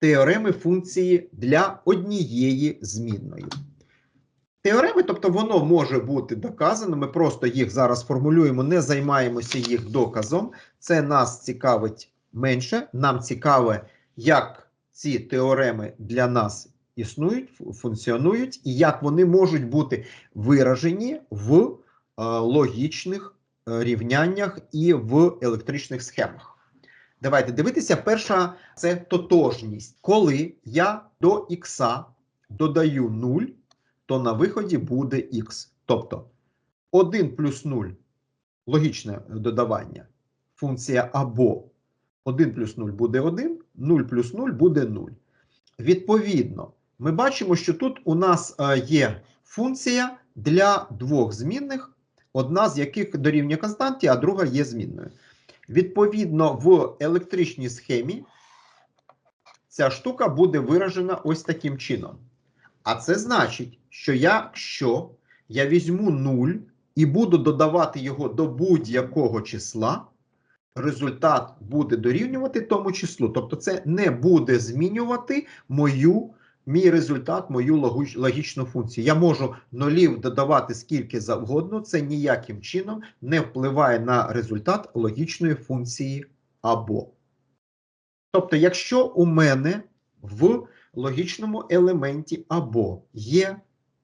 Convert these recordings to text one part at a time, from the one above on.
теореми функції для однієї змінної. Теореми, тобто воно може бути доказано, ми просто їх зараз формулюємо, не займаємося їх доказом. Це нас цікавить менше. Нам цікаве, як ці теореми для нас існують, функціонують, і як вони можуть бути виражені в е, логічних е, рівняннях і в електричних схемах. Давайте дивитися. Перша це тотожність. Коли я до х додаю 0, то на виході буде х. Тобто 1 плюс 0 логічне додавання. Функція або 1 плюс 0 буде 1, 0 плюс 0 буде 0. Відповідно, ми бачимо, що тут у нас е, є функція для двох змінних, одна з яких дорівнює константі, а друга є змінною. Відповідно, в електричній схемі ця штука буде виражена ось таким чином. А це значить, що якщо я візьму 0 і буду додавати його до будь-якого числа, результат буде дорівнювати тому числу. Тобто, це не буде змінювати мою, мій результат, мою логічну функцію. Я можу нулів додавати скільки завгодно, це ніяким чином не впливає на результат логічної функції або. Тобто, якщо у мене в логічному елементі або є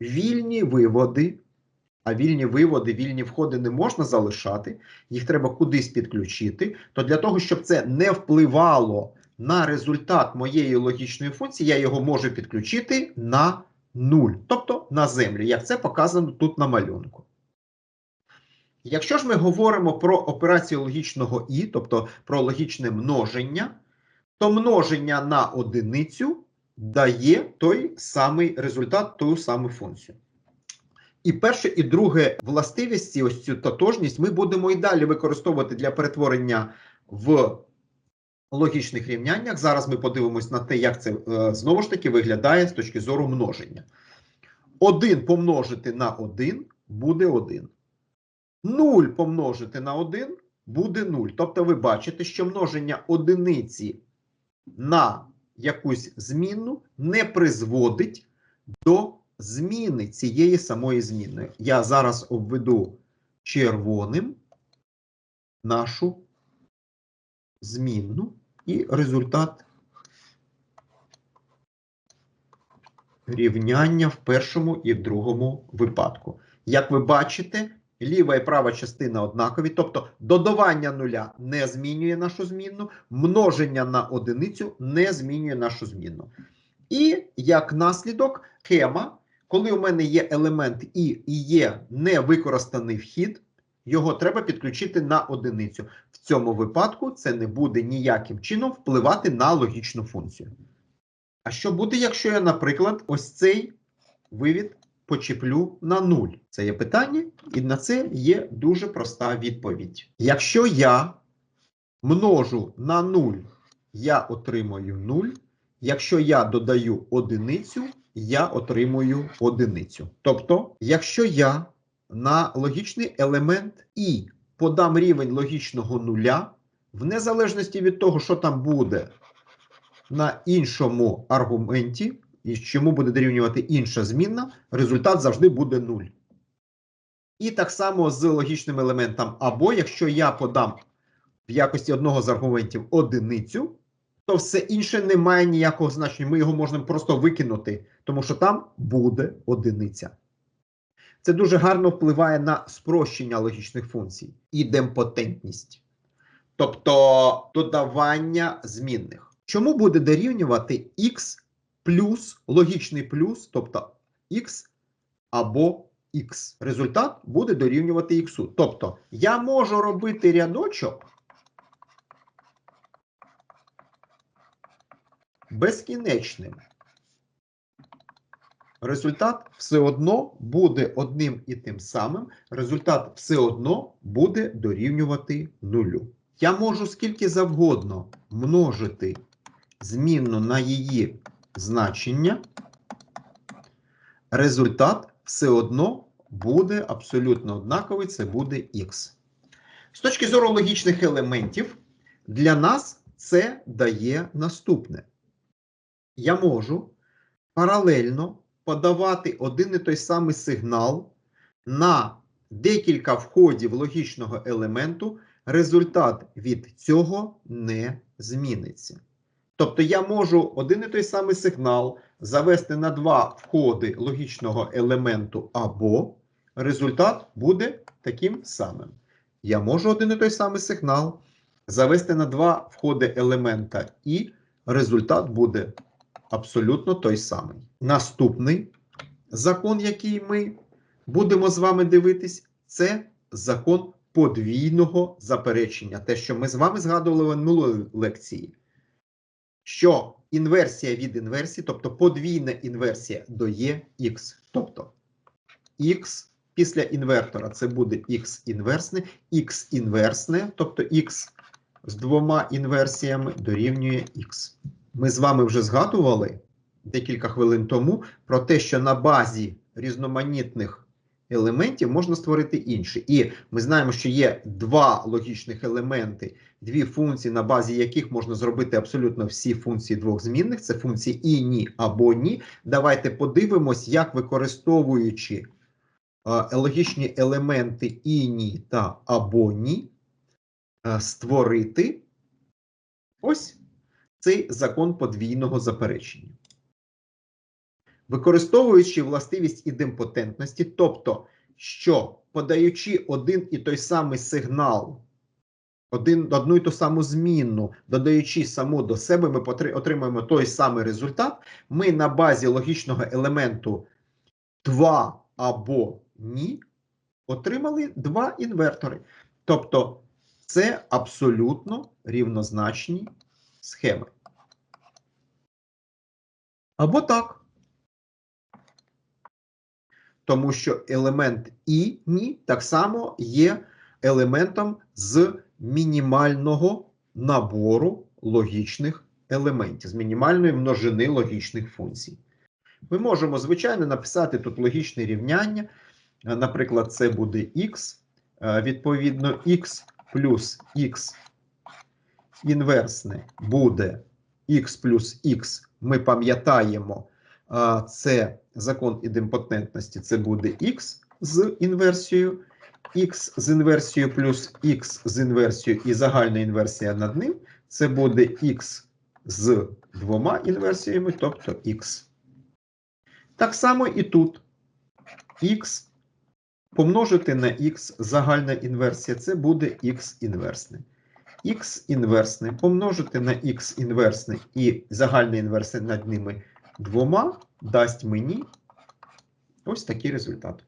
вільні виводи, а вільні виводи, вільні входи не можна залишати, їх треба кудись підключити, то для того, щоб це не впливало на результат моєї логічної функції, я його можу підключити на 0, тобто на землю, як це показано тут на малюнку. Якщо ж ми говоримо про операцію логічного і, тобто про логічне множення, то множення на одиницю дає той самий результат, ту саму функцію. І перше, і друге властивості, ось цю тотожність, ми будемо і далі використовувати для перетворення в логічних рівняннях. Зараз ми подивимось на те, як це е, знову ж таки виглядає з точки зору множення. 1 помножити на 1 буде 1. 0 помножити на 1 буде 0. Тобто ви бачите, що множення одиниці на якусь змінну не призводить до зміни цієї самої змінної. Я зараз обведу червоним нашу змінну і результат рівняння в першому і в другому випадку. Як ви бачите, ліва і права частина однакові, тобто додавання нуля не змінює нашу змінну, множення на одиницю не змінює нашу змінну. І як наслідок, схема, коли у мене є елемент і і є невикористаний вхід, його треба підключити на одиницю. В цьому випадку це не буде ніяким чином впливати на логічну функцію. А що буде, якщо я, наприклад, ось цей вивід почеплю на 0? Це є питання, і на це є дуже проста відповідь. Якщо я множу на 0, я отримую 0. Якщо я додаю одиницю, я отримую одиницю. Тобто, якщо я на логічний елемент і подам рівень логічного нуля, в незалежності від того, що там буде на іншому аргументі, і чому буде дорівнювати інша змінна, результат завжди буде 0. І так само з логічним елементом або, якщо я подам в якості одного з аргументів одиницю, то все інше не має ніякого значення. Ми його можемо просто викинути, тому що там буде одиниця. Це дуже гарно впливає на спрощення логічних функцій, ідемпотентність, тобто додавання змінних. Чому буде дорівнювати x плюс логічний плюс, тобто x або x? Результат буде дорівнювати x. Тобто я можу робити рядочок безкінечним. Результат все одно буде одним і тим самим. Результат все одно буде дорівнювати нулю. Я можу скільки завгодно множити змінну на її значення. Результат все одно буде абсолютно однаковий, це буде х. З точки зору логічних елементів, для нас це дає наступне. я можу паралельно подавати один і той самий сигнал на декілька входів логічного елементу, результат від цього не зміниться. Тобто я можу один і той самий сигнал завести на два входи логічного елементу або результат буде таким самим. Я можу один і той самий сигнал завести на два входи елемента, і результат буде абсолютно той самий. Наступний закон, який ми будемо з вами дивитись, це закон подвійного заперечення. Те, що ми з вами згадували в минулої лекції, що інверсія від інверсії, тобто подвійна інверсія дає х. Тобто х після інвертора це буде х інверсне, х інверсне, тобто х з двома інверсіями дорівнює х. Ми з вами вже згадували декілька хвилин тому про те, що на базі різноманітних елементів можна створити інші. І ми знаємо, що є два логічних елементи, дві функції, на базі яких можна зробити абсолютно всі функції двох змінних. Це функції і ні або ні. Давайте подивимось, як використовуючи е, логічні елементи і ні та або ні, е, створити ось цей закон подвійного заперечення. Використовуючи властивість ідемпотентності, тобто, що подаючи один і той самий сигнал, один, одну і ту саму змінну, додаючи саму до себе, ми отримаємо той самий результат. Ми на базі логічного елементу 2 або ні отримали два інвертори. Тобто, це абсолютно рівнозначні схеми. Або так. Тому що елемент і ні так само є елементом з мінімального набору логічних елементів, з мінімальної множини логічних функцій. Ми можемо, звичайно, написати тут логічне рівняння. Е, Наприклад, це буде х, е, відповідно, х плюс х інверсне буде х плюс х. Ми пам'ятаємо, це закон ідемпотентності, це буде х з інверсією, х з інверсією плюс х з інверсією і загальна інверсія над ним. Це буде х з двома інверсіями, тобто х. Так само і тут х помножити на х загальна інверсія, це буде х інверсне. Х інверсне помножити на х інверсне і загальна інверсія над ними двома дасть мені ось такий результат.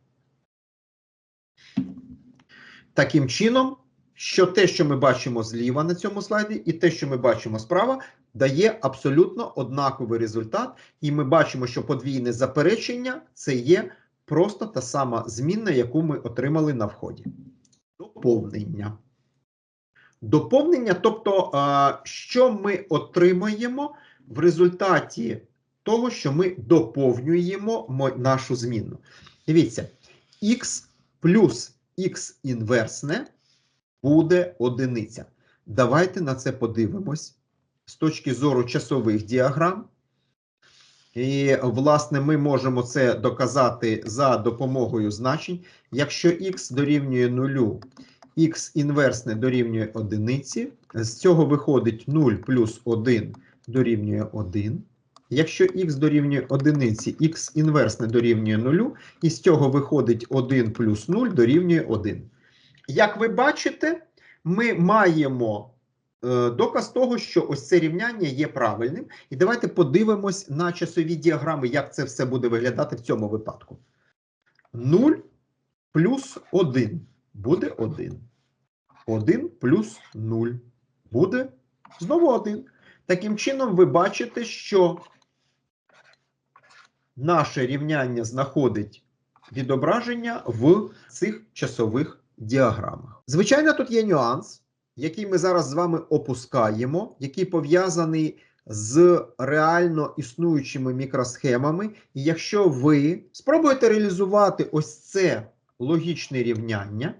Таким чином, що те, що ми бачимо зліва на цьому слайді, і те, що ми бачимо справа, дає абсолютно однаковий результат. І ми бачимо, що подвійне заперечення це є просто та сама змінна, яку ми отримали на вході. Доповнення. Доповнення, тобто, що ми отримаємо в результаті того, що ми доповнюємо нашу змінну. Дивіться, х плюс х інверсне буде одиниця. Давайте на це подивимось з точки зору часових діаграм. І, власне, ми можемо це доказати за допомогою значень. Якщо х дорівнює нулю, х інверсне дорівнює одиниці, з цього виходить 0 плюс 1 дорівнює 1. Якщо х дорівнює одиниці, х інверсне дорівнює 0, і з цього виходить 1 плюс 0 дорівнює 1. Як ви бачите, ми маємо е, доказ того, що ось це рівняння є правильним. І давайте подивимось на часові діаграми, як це все буде виглядати в цьому випадку. 0 плюс 1 буде 1. 1 плюс 0 буде знову 1. Таким чином, ви бачите, що наше рівняння знаходить відображення в цих часових діаграмах. Звичайно, тут є нюанс, який ми зараз з вами опускаємо, який пов'язаний з реально існуючими мікросхемами. І якщо ви спробуєте реалізувати ось це логічне рівняння,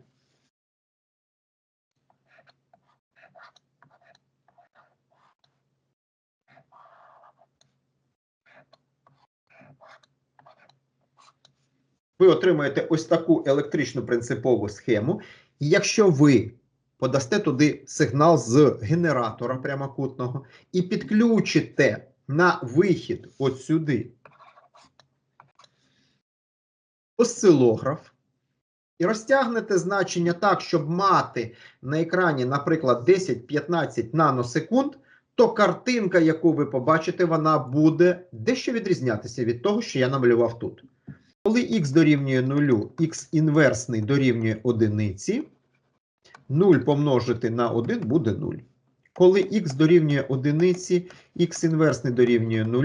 ви отримаєте ось таку електричну принципову схему. І якщо ви подасте туди сигнал з генератора прямокутного і підключите на вихід от сюди осцилограф, і розтягнете значення так, щоб мати на екрані, наприклад, 10-15 наносекунд, то картинка, яку ви побачите, вона буде дещо відрізнятися від того, що я намалював тут. Коли х дорівнює 0, х інверсний дорівнює одиниці, 0 помножити на 1 буде 0. Коли х дорівнює одиниці, х інверсний дорівнює 0,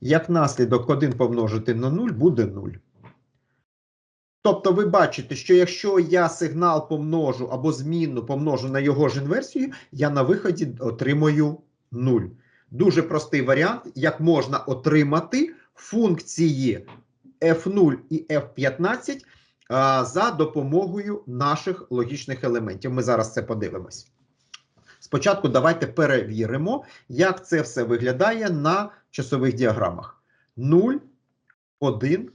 як наслідок 1 помножити на 0 буде 0. Тобто ви бачите, що якщо я сигнал помножу або змінну помножу на його ж інверсію, я на виході отримую 0. Дуже простий варіант, як можна отримати функції f0 і f15 за допомогою наших логічних елементів. Ми зараз це подивимось. Спочатку давайте перевіримо, як це все виглядає на часових діаграмах. 0, 1,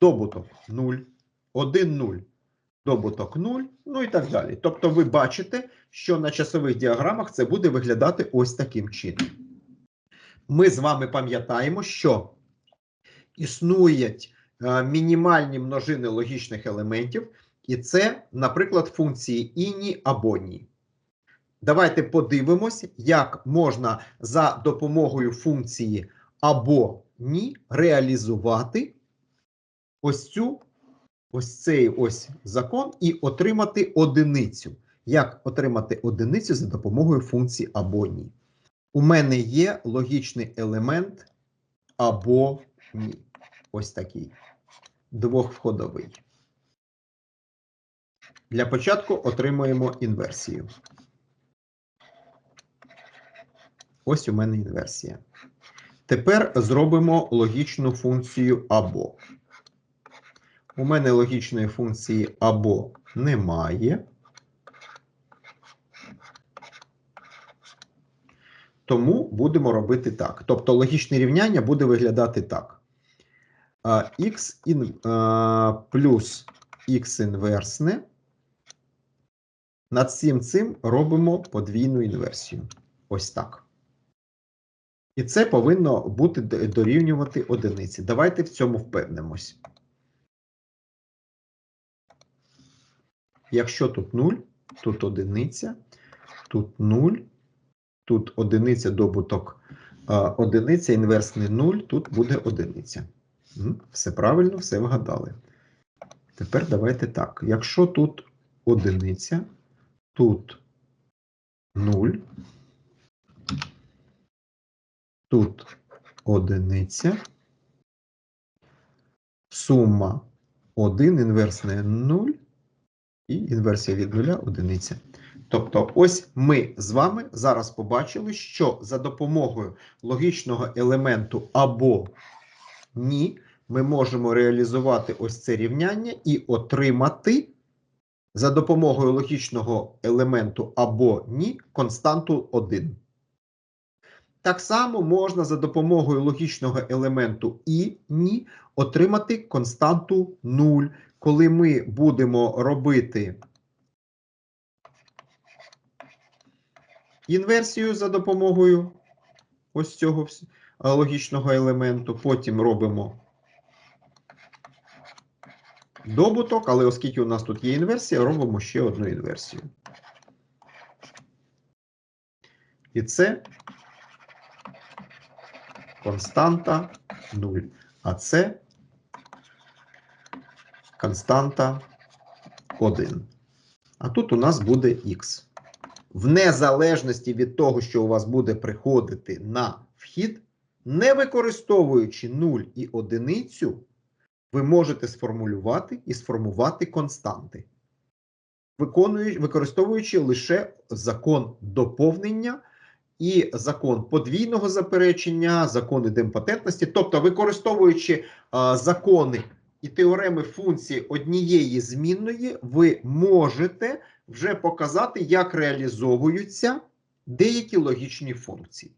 добуток 0. 1, 0, добуток 0, ну і так далі. Тобто ви бачите, що на часових діаграмах це буде виглядати ось таким чином. Ми з вами пам'ятаємо, що існують мінімальні множини логічних елементів, і це, наприклад, функції іні або ні. Давайте подивимось, як можна за допомогою функції або ні реалізувати ось цю ось цей ось закон і отримати одиницю. Як отримати одиницю за допомогою функції або ні? У мене є логічний елемент або ні. Ось такий. Двохвходовий. Для початку отримуємо інверсію. Ось у мене інверсія. Тепер зробимо логічну функцію або. У мене логічної функції або немає. Тому будемо робити так. Тобто логічне рівняння буде виглядати так. Х плюс х інверсне. Над всім цим робимо подвійну інверсію. Ось так. І це повинно бути дорівнювати одиниці. Давайте в цьому впевнимось. Якщо тут 0, тут одиниця, тут 0, тут одиниця добуток одиниця, інверсний 0, тут буде одиниця. Все правильно, все вгадали. Тепер давайте так. Якщо тут одиниця, тут 0, тут одиниця, сума 1, інверсне 0, і інверсія від нуля одиниця. Тобто, ось ми з вами зараз побачили, що за допомогою логічного елементу або ні, ми можемо реалізувати ось це рівняння і отримати за допомогою логічного елементу або ні константу 1. Так само можна за допомогою логічного елементу і ні отримати константу 0 коли ми будемо робити інверсію за допомогою ось цього логічного елементу, потім робимо добуток, але оскільки у нас тут є інверсія, робимо ще одну інверсію. І це константа 0. А це константа 1. А тут у нас буде х. В незалежності від того, що у вас буде приходити на вхід, не використовуючи 0 і одиницю, ви можете сформулювати і сформувати константи, використовуючи лише закон доповнення і закон подвійного заперечення, закони демпотентності, тобто використовуючи а, закони і теореми функції однієї змінної, ви можете вже показати, як реалізовуються деякі логічні функції.